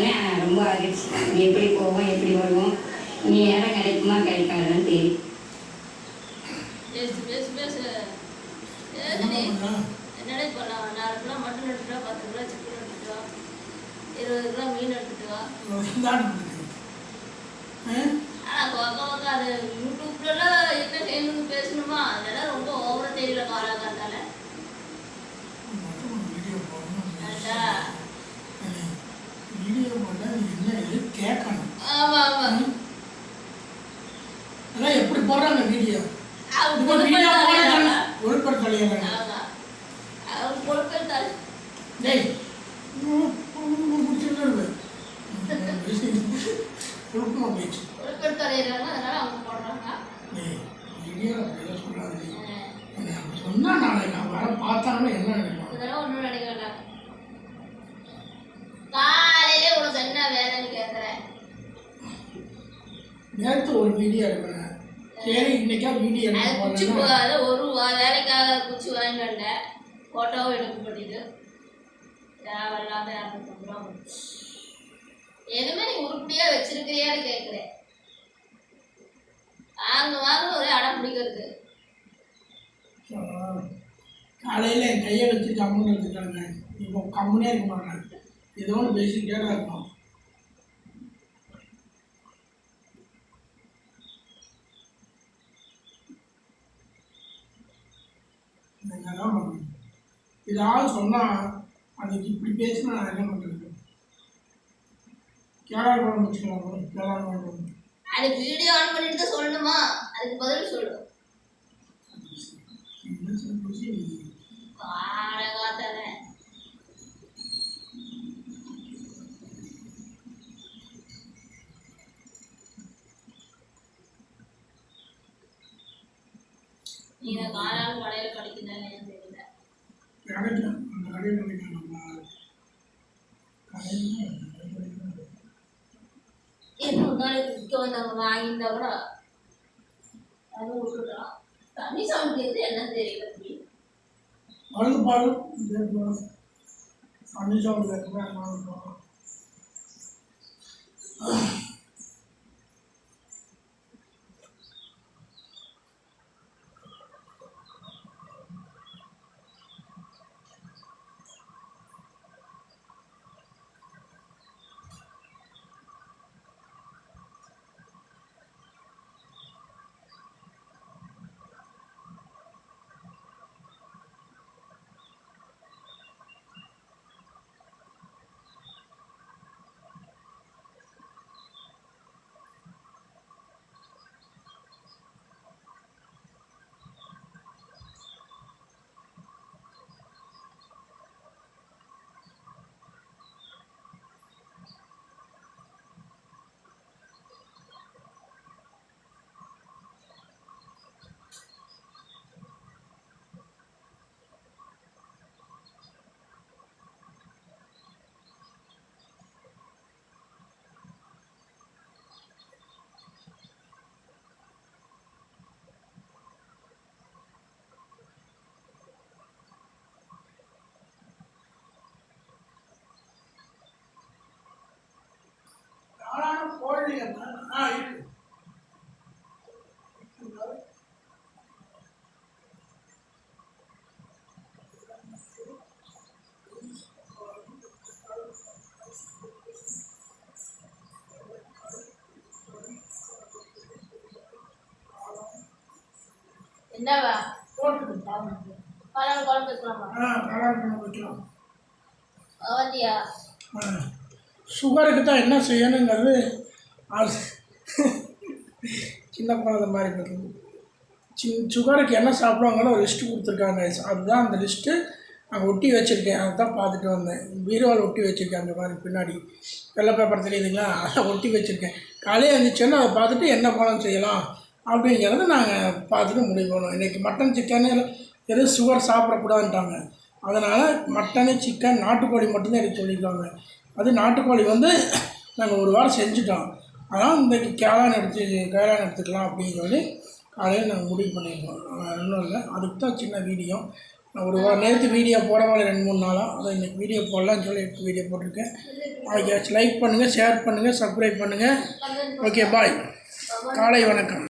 பார்த்தோன்னே ஆ, ரொம்ப நீ எப்படி போவோம் எப்படி வருவோம்? நீ இடம் கிடைக்குமா கிடைக்காதான்னு தெரியும் பேசு பேசு பேசு. பேசுடி என்னடா பண்ணலாம் நாலு கிலோ மட்டன் எடுத்துட்டு வா பத்து கிலோ சிக்கன் எடுத்துட்டு வா இருபது கிலோ மீன் எடுத்துட்டு வா ஆனா உக்கா உக்கா அது யூடியூப்லலாம் என்ன செய்யணும்னு பேசணுமா அதெல்லாம் ரொம்ப ஓவரா தெரியல காலாங்காத்தால அடா. வீடியோ போட்டால் என்ன இது கேட்கணும். ஆமா ஆமா. அதான் எப்படி போடுறாங்க வீடியோ. ஒழுப்பர் தலையிடுறாங்க ஆமா. அவங்க பொறுப்பேற்று தலை- டேய் கொடுக்கணும் போயிடுச்சு. பொறுப்பேற்று தலையிடுறாங்க அதனால அவங்க போடுறாங்க. டேய் வீடியோ அப்படிலாம் சொல்லாது. அஹ் உன்னை அப்படி சொன்னா நாளைக்கு நான் வர பார்த்தாங்கன்னா என்ன நினைப்பாங்க இதெல்லாம் நினைக்க வேண்டாம் காலையிலே உனக்கு என்ன வேலைன்னு கேட்குறேன் நேற்று ஒரு வீடியோ எடுக்கிறேன் சரி இன்னைக்கா வீடியோ குச்சி போகாத ஒரு வேலைக்காக குச்சி வாங்கிட்டு வந்தேன். ஃபோட்டோவும் எடுக்க மாட்டேங்குது. தேவையில்லாத. எதுவுமே நீ உருப்படியா வச்சிருக்கிறியான்னு கேட்குறேன் வாங்க வாங்க ஒரே அடம் பிடிக்கிறது. காலையில் என் கையை வச்சு கம்முன்னு எடுத்துக்கிறாங்க இப்போ கம்முனே இருக்க மாட்டாங்க ஏதோ ஒன்று பேசிக்கிட்டே தான் இருக்கும் ஏதாவது சொன்னால் அதுக்கு இப்படி பேசினா நான் என்ன பண்ணுறது கேரளா குழம்பு வச்சுக்கலாம் கேரளா குழம்பு அது வீடியோ ஆன் பண்ணிட்டு தான் சொல்லணுமா? அதுக்கு பதில் சொல்லு. நீங்க காலால் கடையில் படிக்கிறதானே கிடைக்கும் அந்த கடையில் கிடைக்கும் நம்ம கடையில் வாங்கியிருந்தா கூட அது விட்டுட்டோம் சமைக்கிறது என்ன தெரியல கேட்குறேன் நாளான போடலையா ஆ இருக்கு என்னவா? பழம் குழம்பு வைக்கலாமா? வைக்கலாம். சுகருக்கு தான் என்ன செய்யணுங்கிறது சின்ன குழந்தை மாதிரி இருக்குது. சின் சுகருக்கு என்ன சாப்பிடுவாங்கன்னு ஒரு லிஸ்ட்டு கொடுத்துருக்காங்க. அதுதான் அந்த லிஸ்ட்டு. அங்கே ஒட்டி வச்சுருக்கேன். அதை தான் பார்த்துட்டு வந்தேன். பீரோவில் ஒட்டி வச்சுருக்கேன் அந்த மாதிரி பின்னாடி. வெள்ளை பேப்பர் தெரியுதுங்களா? அதை ஒட்டி வச்சுருக்கேன். காலையில் எழுந்திரிச்சோன்னா அதை பார்த்துட்டு என்ன பழம் செய்யலாம்? அப்படிங்கிறத நாங்கள் பார்த்துட்டு முடிவு பண்ணுவோம் இன்றைக்கி மட்டன் சிக்கன் எதுவும் சுகர் சாப்பிடக்கூடாதுன்ட்டாங்க. அதனால் மட்டனு சிக்கன் நாட்டுக்கோழி மட்டும்தான் எடுத்து சொல்லியிருக்காங்க. அது நாட்டுக்கோழி வந்து நாங்கள் ஒரு வாரம் செஞ்சுட்டோம். ஆனால் இன்றைக்கி கேளான் எடுத்து கேளான் எடுத்துக்கலாம் அப்படின்னு சொல்லி காலையில் நாங்கள் முடிவு பண்ணியிருக்கோம். இன்னும் ஒன்றும் இல்லை. அதுக்கு தான் சின்ன வீடியோ. நான் ஒரு வாரம் நேற்று வீடியோ போடவால ரெண்டு மூணு நாளாக அதை இன்றைக்கி வீடியோ போடலான்னு சொல்லி எடுத்து வீடியோ போட்டிருக்கேன். நாளைக்கு லைக் பண்ணுங்கள் ஷேர் பண்ணுங்கள் சப்ஸ்கிரைப் பண்ணுங்கள் ஓகே பாய் காலை வணக்கம்.